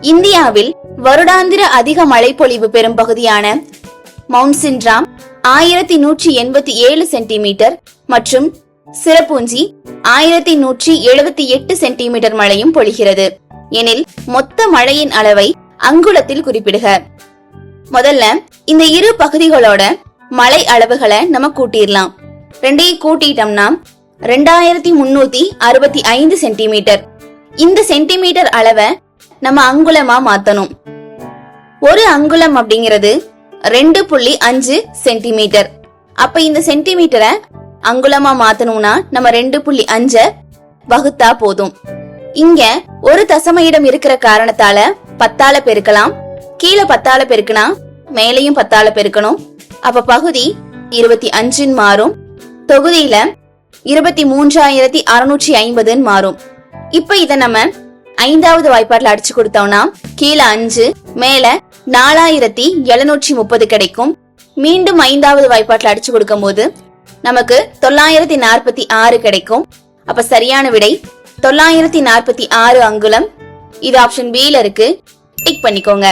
இந்தியாவில் வருடாந்திர அதிக மழைப்பொழிவு பெறும் பகுதியான மவுண்ட் சின்ட்ராம் ஆயிரத்தி நூற்றி எண்பத்தி ஏழு சென்டிமீட்டர் மற்றும் சிறப்பூஞ்சி ஆயிரத்தி நூற்றி எழுபத்தி எட்டு சென்டிமீட்டர் மழையும் பொழிகிறது. எனில் மொத்த மழையின் அளவை அங்குலத்தில் குறிப்பிடுக. முதல்ல இந்த இரு பகுதிகளோட மழை அளவுகளை நம்ம கூட்டிடலாம். ரெண்டையும் கூட்டிட்டோம்னா ரெண்டாயிரத்தி முன்னூத்தி அறுபத்தி ஐந்து சென்டிமீட்டர். இந்த சென்டிமீட்டர் அளவை நம்ம அங்குலமா மாத்தணும். ஒரு அங்குலம் அப்படிங்கிறது ரெண்டு புள்ளி அஞ்சு சென்டிமீட்டர். அப்ப இந்த சென்டிமீட்டரை அங்குலமா மாத்தணும்னா நம்ம ரெண்டு புள்ளி அஞ்ச வகுத்தா போதும். இங்க ஒரு தசம இடம் இருக்கிற காரணத்தால பத்தால பெருக்கலாம். கீழே பத்தால பெருக்கினா மேலையும் பத்தால பெருக்கணும். அப்ப பகுதி இருபத்தி அஞ்சுன்னு மாறும். தொகுதியில இருபத்தி மூன்றாயிரத்தி அறுநூற்றி ஐம்பதுன்னு மாறும். இப்ப இத நம்ம ஐந்தாவது வாய்ப்பாட்டுல அடிச்சு கொடுத்தோம்னா கீழே அஞ்சு மேல நாலாயிரத்தி எழுநூற்றி முப்பது கிடைக்கும். மீண்டும் ஐந்தாவது வாய்ப்பாட்டுல அடிச்சு கொடுக்கும்போது நமக்கு தொள்ளாயிரத்தி நாற்பத்தி ஆறு கிடைக்கும். அப்ப சரியான விடை தொள்ளாயிரத்தி நாற்பத்தி ஆறு அங்குலம். இது ஆப்ஷன் B ல இருக்கு. டிக் பண்ணிக்கோங்க.